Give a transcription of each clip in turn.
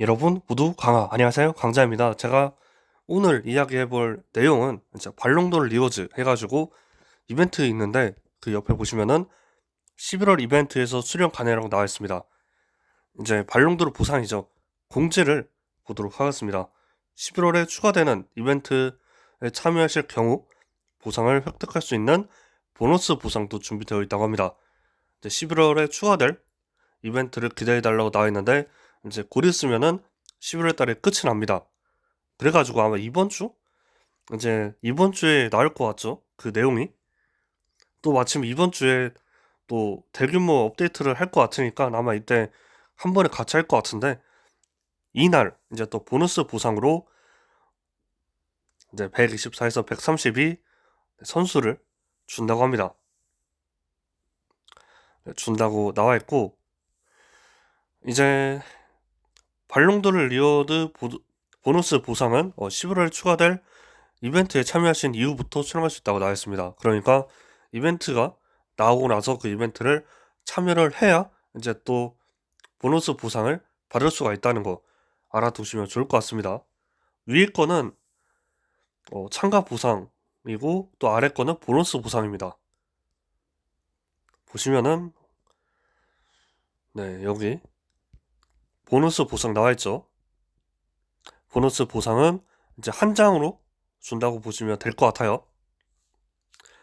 여러분 모두 강화. 안녕하세요. 강자입니다. 제가 오늘 이야기해볼 내용은 이제 발롱도르 리워즈 해가지고 이벤트 있는데 그 옆에 보시면은 11월 이벤트에서 수령 가능이라고 나와 있습니다. 이제 발롱도르 보상이죠. 공지를 보도록 하겠습니다. 11월에 추가되는 이벤트에 참여하실 경우 보상을 획득할 수 있는 보너스 보상도 준비되어 있다고 합니다. 이제 11월에 추가될 이벤트를 기다려달라고 나와 있는데 이제 곧 있으면은 11월 달에 끝이 납니다. 그래가지고 아마 이번 주? 이제 이번 주에 나올 것 같죠? 그 내용이. 또 마침 이번 주에 또 대규모 업데이트를 할 것 같으니까 아마 이때 한 번에 같이 할 것 같은데 이날 이제 또 보너스 보상으로 이제 124에서 132 선수를 준다고 합니다. 네, 준다고 나와 있고 이제 발롱도르 리워드 보, 보너스 보상은 어, 11월에 추가될 이벤트에 참여하신 이후부터 수령할 수 있다고 나와 있습니다. 그러니까 이벤트가 나오고 나서 그 이벤트를 참여를 해야 이제 또 보너스 보상을 받을 수가 있다는 거 알아두시면 좋을 것 같습니다. 위에 거는 어, 참가 보상이고 또 아래 거는 보너스 보상입니다. 보시면은 네 여기 보너스 보상 나와 있죠. 보너스 보상은 이제 한 장으로 준다고 보시면 될 것 같아요.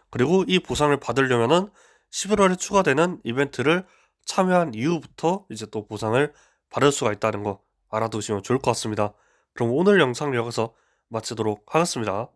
그리고 이 보상을 받으려면은 11월에 추가되는 이벤트를 참여한 이후부터 이제 또 보상을 받을 수가 있다는 거 알아두시면 좋을 것 같습니다. 그럼 오늘 영상을 여기서 마치도록 하겠습니다.